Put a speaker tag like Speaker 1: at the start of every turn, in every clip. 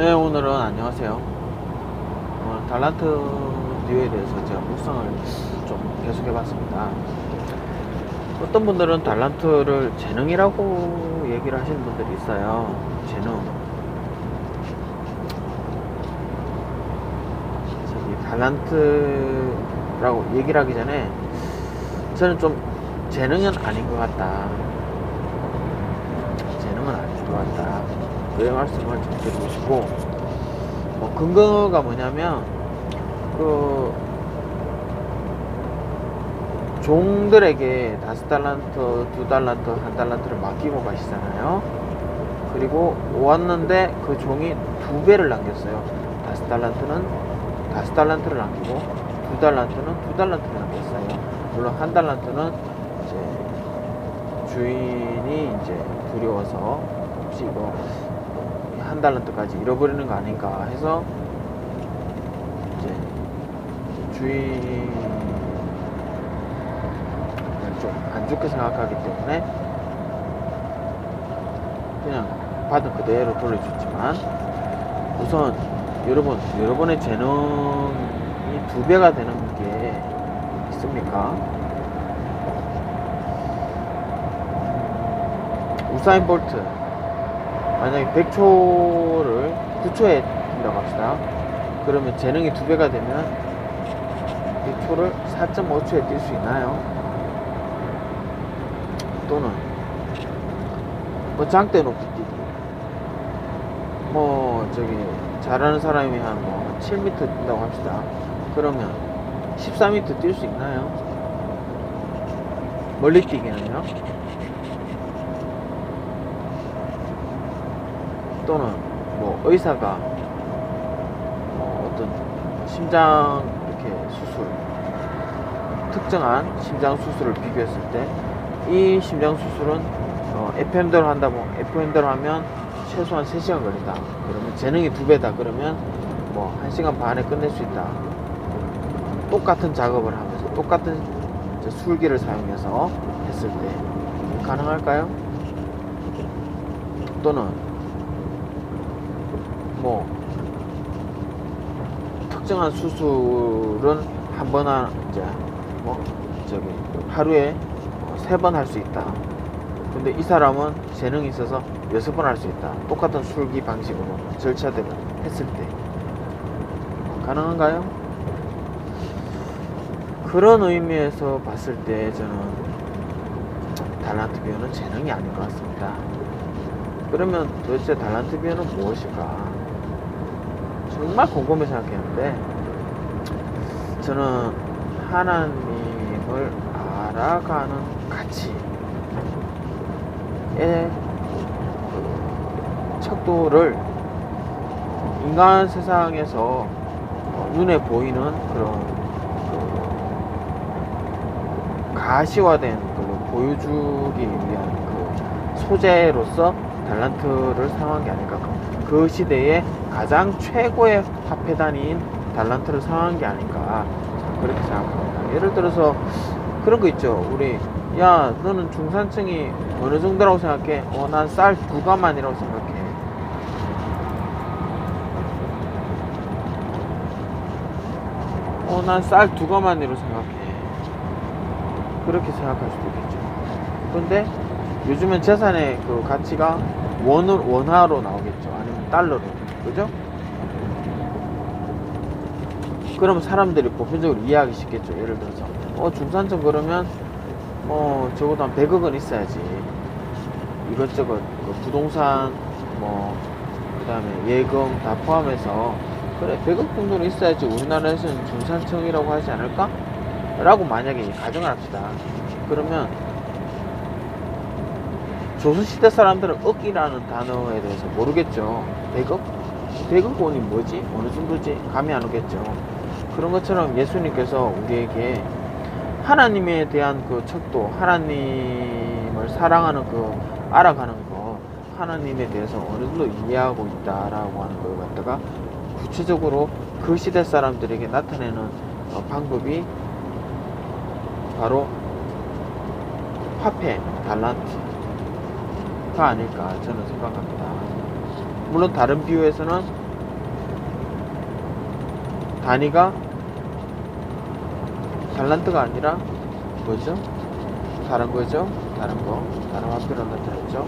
Speaker 1: 네, 오늘은 안녕하세요. 오늘 달란트 듀오에 대해서 제가 묵상을 좀 계속 해 봤습니다. 어떤 분들은 달란트를 재능이라고 얘기를 하시는 분들이 있어요. 재능. 저기 달란트라고 얘기를 하기 전에 저는 좀 재능은 아닌 것 같다. 재능은 아닌 것 같다. 그 말씀을 좀 드리고 싶고, 뭐, 근거가 뭐냐면, 그, 종들에게 다섯 달란트, 두 달란트, 한 달란트를 맡기고 가시잖아요. 그리고 왔는데 그 종이 두 배를 남겼어요. 다섯 달란트는 다섯 달란트를 남기고, 두 달란트는 두 달란트를 남겼어요. 물론 한 달란트는 이제 주인이 이제 두려워서 혹시 이거 한 달란트까지 잃어버리는 거 아닌가 해서 이제 주인을 좀 안 좋게 생각하기 때문에 그냥 받은 그대로 돌려줬지만 우선 여러분 여러분의 재능이 두 배가 되는 게 있습니까? 우사인 볼트 만약에 100초를 9초에 뛴다고 합시다. 그러면 재능이 두 배가 되면 100초를 4.5초에 뛸 수 있나요? 또는 뭐 장대 높이 뛰기 뭐 저기 잘하는 사람이 한뭐 7m 뛴다고 합시다. 그러면 14m 뛸 수 있나요? 멀리 뛰기는요? 또는 뭐 의사가 뭐 어떤 심장 이렇게 수술 특정한 심장 수술을 비교했을 때 이 심장 수술은 어, FM대로 한다고 FM대로 하면 최소한 3시간 걸린다. 그러면 재능이 두 배다. 그러면 뭐 1시간 반에 끝낼 수 있다. 똑같은 작업을 하면서 똑같은 술기를 사용해서 했을 때 가능할까요? 또는 뭐 특정한 수술은 한 번 한 이제 뭐 저기 하루에 세 번 할 수 있다. 근데 이 사람은 재능이 있어서 여섯 번 할 수 있다. 똑같은 술기 방식으로 절차대로 했을 때 가능한가요? 그런 의미에서 봤을 때 저는 달란트 비어는 재능이 아닌 것 같습니다. 그러면 도대체 달란트 비어는 무엇일까? 정말 곰곰이 생각했는데 저는 하나님을 알아가는 가치의 척도를 인간 세상에서 어, 눈에 보이는 그런 그 가시화된 걸로 보여주기 위한 그 소재로서 달란트를 사용한 게 아닐까. 그 시대에 가장 최고의 화폐단위인 달란트를 사용한 게 아닌가. 그렇게 생각합니다. 예를 들어서 그런 거 있죠. 우리 야 너는 중산층이 어느 정도라고 생각해? 어 난 쌀 두 가만이라고 생각해. 어 난 쌀 두 가만이라고 생각해. 그렇게 생각할 수도 있겠죠. 근데 요즘은 재산의 그 가치가 원으로, 원화로 나오겠죠. 달러로. 그죠? 그러면 사람들이 보편적으로 이해하기 쉽겠죠. 예를 들어서, 어, 중산층 그러면, 뭐, 적어도 한 100억은 있어야지. 이것저것, 그 부동산, 뭐, 그 다음에 예금 다 포함해서, 그래, 100억 정도는 있어야지 우리나라에서는 중산층이라고 하지 않을까? 라고 만약에 가정을 합시다. 그러면, 조선시대 사람들은 억이라는 단어에 대해서 모르겠죠. 100억? 100억 원이 뭐지? 어느 정도지? 감이 안 오겠죠. 그런 것처럼 예수님께서 우리에게 하나님에 대한 그 척도, 하나님을 사랑하는 그 알아가는 거, 하나님에 대해서 어느 정도 이해하고 있다라고 하는 걸 갖다가 구체적으로 그 시대 사람들에게 나타내는 어, 방법이 바로 화폐, 달란트 슈퍼카 아닐까 저는 생각합니다. 물론 다른 비유에서는 단위가 달란트가 아니라 뭐죠? 다른 거죠? 다른 거. 다른 화표로 나타났죠?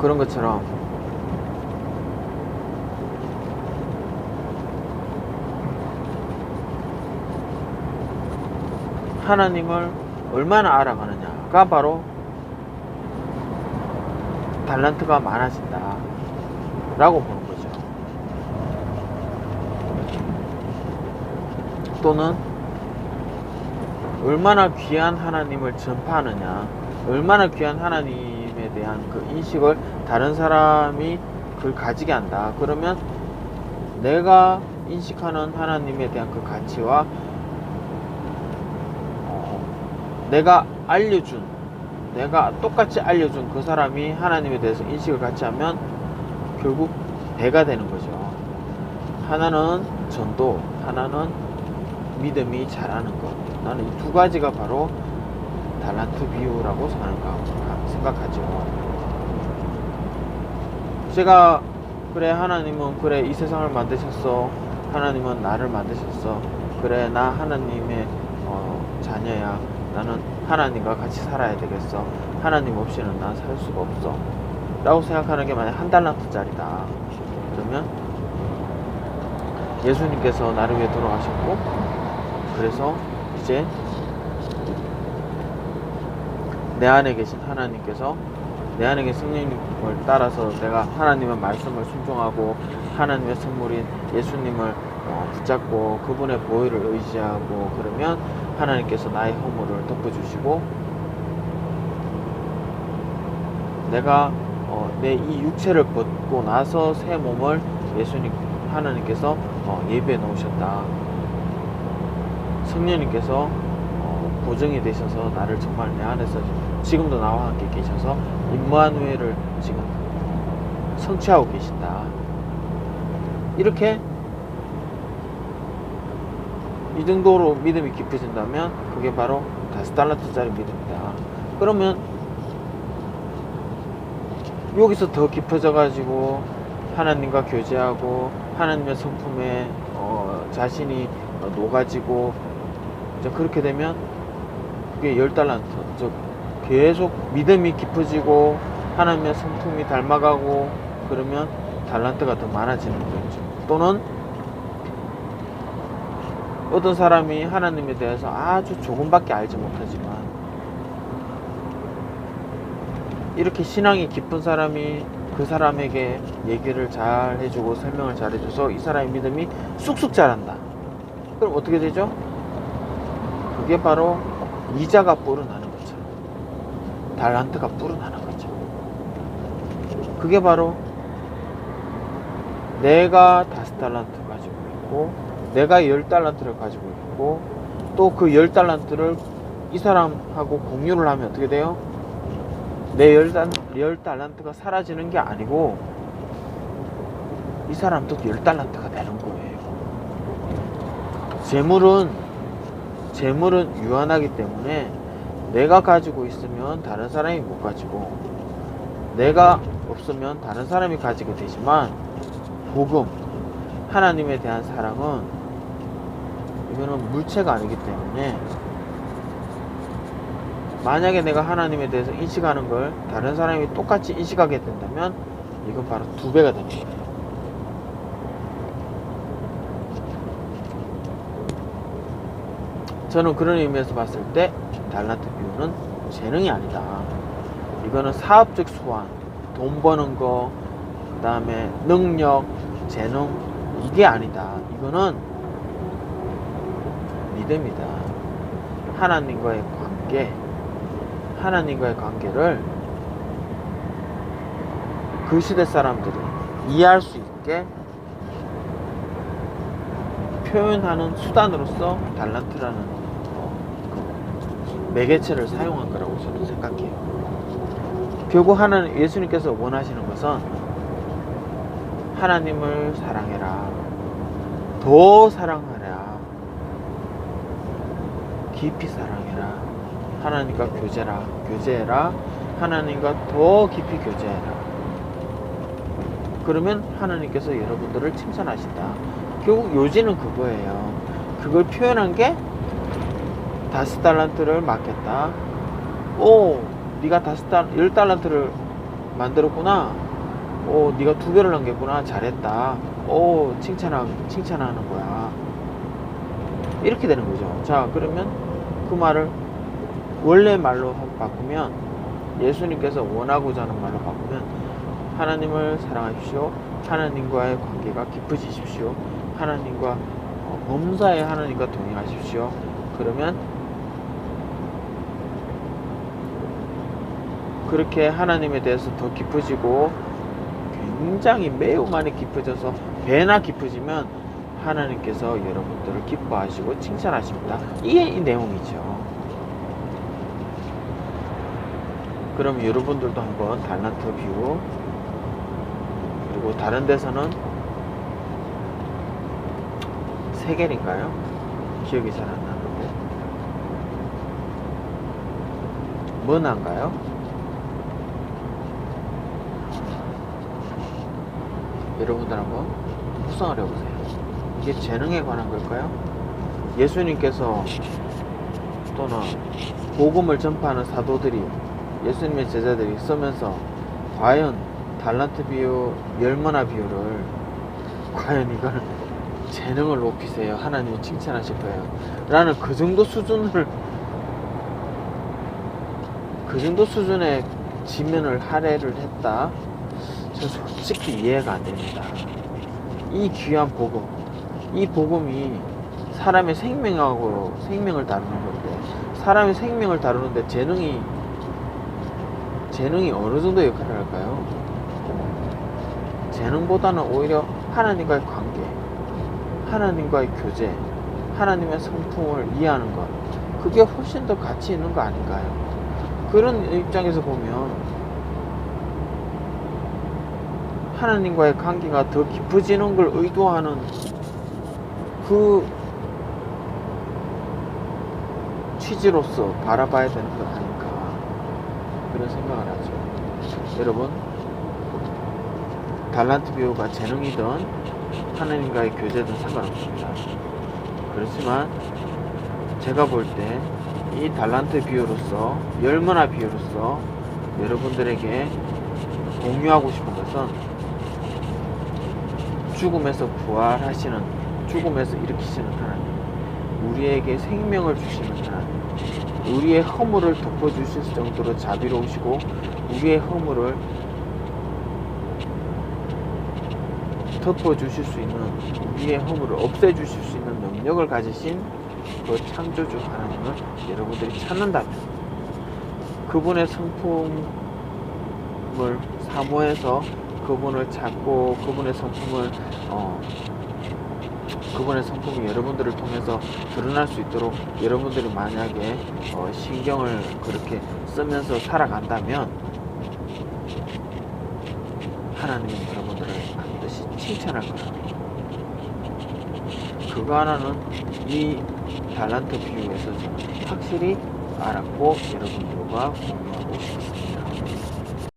Speaker 1: 그런 것처럼 하나님을 얼마나 알아가느냐가 바로 달란트가 많아진다 라고 보는 거죠. 또는 얼마나 귀한 하나님을 전파하느냐 얼마나 귀한 하나님에 대한 그 인식을 다른 사람이 그걸 가지게 한다. 그러면 내가 인식하는 하나님에 대한 그 가치와 어, 내가 알려준 내가 똑같이 알려준 그 사람이 하나님에 대해서 인식을 같이 하면 결국 배가 되는 거죠. 하나는 전도, 하나는 믿음이 잘하는 것. 나는 이 두 가지가 바로 달란트 비유라고 생각하- 생각하죠. 제가 그래 하나님은 그래 이 세상을 만드셨어. 하나님은 나를 만드셨어. 그래 나 하나님의 어, 자녀야. 나는 하나님과 같이 살아야 되겠어. 하나님 없이는 난 살 수가 없어. 라고 생각하는 게 만약 한 달란트짜리다. 그러면 예수님께서 나를 위해 돌아가셨고, 그래서 이제 내 안에 계신 하나님께서 내 안에 계신 성령님을 따라서 내가 하나님의 말씀을 순종하고 하나님의 선물인 예수님을 어, 붙잡고 그분의 보혈을 의지하고 그러면 하나님께서 나의 허물을 덮어주시고 내가 어, 내이 육체를 벗고 나서 새 몸을 예수님 하나님께서 어, 예배해 놓으셨다. 성령님께서 어, 보증이 되셔서 나를 정말 내 안에서 지금도 나와 함께 계셔서 임마누엘을 지금 성취하고 계신다. 이렇게 이 정도로 믿음이 깊어진다면 그게 바로 다섯 달란트짜리 믿음이다. 그러면 여기서 더 깊어져 가지고 하나님과 교제하고 하나님의 성품에 어, 자신이 어, 녹아지고 그렇게 되면 그게 열 달란트 즉 계속 믿음이 깊어지고 하나님의 성품이 닮아가고 그러면 달란트가 더 많아지는 거죠. 또는 어떤 사람이 하나님에 대해서 아주 조금밖에 알지 못하지만 이렇게 신앙이 깊은 사람이 그 사람에게 얘기를 잘 해주고 설명을 잘 해줘서 이 사람의 믿음이 쑥쑥 자란다. 그럼 어떻게 되죠? 그게 바로 이자가 불어나는 거죠. 달란트가 불어나는 거죠. 그게 바로 내가 다섯 달란트 가지고 있고 내가 열 달란트를 가지고 있고 또그열 달란트를 이 사람하고 공유를 하면 어떻게 돼요? 내열 달란트가 사라지는 게 아니고 이 사람도 열 달란트가 되는 거예요. 재물은 재물은 유한하기 때문에 내가 가지고 있으면 다른 사람이 못 가지고 내가 없으면 다른 사람이 가지게 되지만 복음 하나님에 대한 사랑은 이거는 물체가 아니기 때문에 만약에 내가 하나님에 대해서 인식하는 걸 다른 사람이 똑같이 인식하게 된다면 이건 바로 두 배가 되는 거예요. 저는 그런 의미에서 봤을 때 달란트 비유는 재능이 아니다. 이거는 사업적 수완, 돈 버는 거, 그 다음에 능력, 재능, 이게 아니다. 이거는 믿음이다. 하나님과의 관계, 하나님과의 관계를 그 시대 사람들이 이해할 수 있게 표현하는 수단으로서 달란트라는 어, 그 매개체를 사용한 거라고 저는 생각해요. 결국 하나님 예수님께서 원하시는 것은 하나님을 사랑해라. 더 사랑하라. 깊이 사랑해라. 하나님과 교제라. 교제해라. 하나님과 더 깊이 교제해라. 그러면 하나님께서 여러분들을 칭찬하신다. 결국 요지는 그거예요. 그걸 표현한 게 다섯 달란트를 맡겼다. 오, 네가 다섯 달, 열 달란트를 만들었구나. 오, 네가 두 배를 넘겼구나. 잘했다. 오, 칭찬하, 칭찬하는 거야. 이렇게 되는 거죠. 자, 그러면 그 말을 원래 말로 바꾸면 예수님께서 원하고자 하는 말로 바꾸면 하나님을 사랑하십시오. 하나님과의 관계가 깊어지십시오. 하나님과 어, 범사의 하나님과 동행하십시오. 그러면 그렇게 하나님에 대해서 더 깊어지고 굉장히 매우 많이 깊어져서 배나 깊어지면 하나님께서 여러분들을 기뻐하시고 칭찬하십니다. 이게 이 내용이죠. 그럼 여러분들도 한번 달란트 뷰 그리고 다른 데서는 세 개인가요? 기억이 잘 안 나는데 뭐나인가요? 여러분들 한번 구성을 해보세요. 이게 재능에 관한 걸까요? 예수님께서 또는 복음을 전파하는 사도들이 예수님의 제자들이 쓰면서 과연 달란트 비유, 열머나 비유를 과연 이걸 재능을 높이세요. 하나님이 칭찬하실 거예요. 라는 그 정도 수준을 그 정도 수준의 지면을 할애를 했다. 저 솔직히 이해가 안 됩니다. 이 귀한 복음, 이 복음이 사람의 생명하고 생명을 다루는 건데 사람의 생명을 다루는데 재능이 재능이 어느 정도 역할을 할까요? 재능보다는 오히려 하나님과의 관계, 하나님과의 교제, 하나님의 성품을 이해하는 것, 그게 훨씬 더 가치 있는 거 아닌가요? 그런 입장에서 보면 하나님과의 관계가 더 깊어지는 걸 의도하는 그 취지로서 바라봐야 되는 것 아닌가 그런 생각을 하죠. 여러분 달란트 비유가 재능이든 하나님과의 교제든 상관없습니다. 그렇지만 제가 볼 때 이 달란트 비유로서 열문화 비유로서 여러분들에게 공유하고 싶은 것은 죽음에서 부활하시는 죽음에서 일으키시는 하나님 우리에게 생명을 주시는 하나님 우리의 허물을 덮어주실 정도로 자비로우시고 우리의 허물을 덮어주실 수 있는 우리의 허물을 없애주실 수 있는 능력을 가지신 그 창조주 하나님을 여러분들이 찾는다면 그분의 성품을 사모해서 그분을 찾고 그분의 성품을 어, 그분의 성품이 여러분들을 통해서 드러날 수 있도록 여러분들이 만약에 어, 신경을 그렇게 쓰면서 살아간다면 하나님은 여러분들을 반드시 칭찬할 거예요. 그거 하나는 이 달란트 비유에서 저는 확실히 알았고 여러분들과 공유하고.